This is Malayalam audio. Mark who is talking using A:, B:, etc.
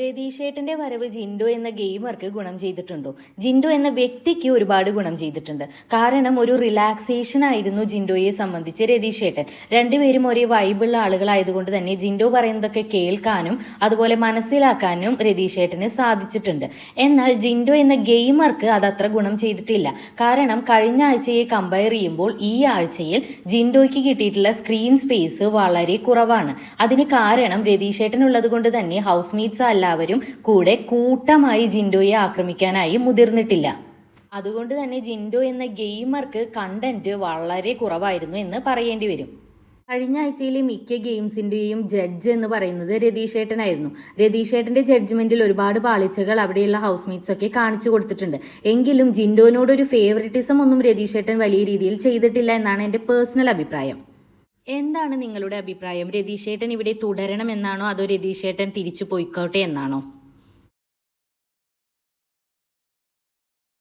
A: രതീഷേട്ടന്റെ വരവ് ജിൻഡോ എന്ന ഗെയിമർക്ക് ഗുണം ചെയ്തിട്ടുണ്ടോ? ജിൻഡോ എന്ന വ്യക്തിക്ക് ഒരുപാട് ഗുണം ചെയ്തിട്ടുണ്ട്. കാരണം ഒരു റിലാക്സേഷൻ ആയിരുന്നു ജിൻഡോയെ സംബന്ധിച്ച് രതീഷേട്ടൻ. രണ്ടുപേരും ഒരേ വൈബുള്ള ആളുകളായതുകൊണ്ട് തന്നെ ജിൻഡോ പറയുന്നതൊക്കെ കേൾക്കാനും അതുപോലെ മനസ്സിലാക്കാനും രതീഷേട്ടന് സാധിച്ചിട്ടുണ്ട്. എന്നാൽ ജിൻഡോ എന്ന ഗെയിമർക്ക് അത് അത്ര ഗുണം ചെയ്തിട്ടില്ല. കാരണം കഴിഞ്ഞ ആഴ്ചയെ കമ്പയർ ചെയ്യുമ്പോൾ ഈ ആഴ്ചയിൽ ജിൻഡോയ്ക്ക് കിട്ടിയിട്ടുള്ള സ്ക്രീൻ സ്പേസ് വളരെ കുറവാണ്. അതിന് കാരണം രതീഷേട്ടനുള്ളത് കൊണ്ട് തന്നെ ഹൗസ് മീറ്റ്സ് എല്ലാവരും കൂടെ കൂട്ടമായി ജിൻഡോയെ ആക്രമിക്കാനായി മുതിർന്നിട്ടില്ല. അതുകൊണ്ട് തന്നെ ജിൻഡോ എന്ന ഗെയിമർക്ക് കണ്ടന്റ് വളരെ കുറവായിരുന്നു എന്ന് പറയേണ്ടി വരും. കഴിഞ്ഞ ആഴ്ചയിലെ മിക്ക ഗെയിംസിന്റെയും ജഡ്ജ് എന്ന് പറയുന്നത് രതീഷേട്ടനായിരുന്നു. രതീഷേട്ടന്റെ ജഡ്ജ്മെന്റിൽ ഒരുപാട് പാളിച്ചകൾ അവിടെയുള്ള ഹൗസ് മീറ്റ്സ് ഒക്കെ കാണിച്ചു കൊടുത്തിട്ടുണ്ട്. എങ്കിലും ജിൻഡോനോട് ഒരു ഫേവറിറ്റിസം ഒന്നും രതീഷേട്ടൻ വലിയ രീതിയിൽ ചെയ്തിട്ടില്ല എന്നാണ് എന്റെ പേഴ്സണൽ അഭിപ്രായം. എന്താണ് നിങ്ങളുടെ അഭിപ്രായം? രതീഷേട്ടൻ ഇവിടെ തുടരണമെന്നാണോ അതോ രതീഷേട്ടൻ തിരിച്ചു പോയിക്കോട്ടെ എന്നാണോ?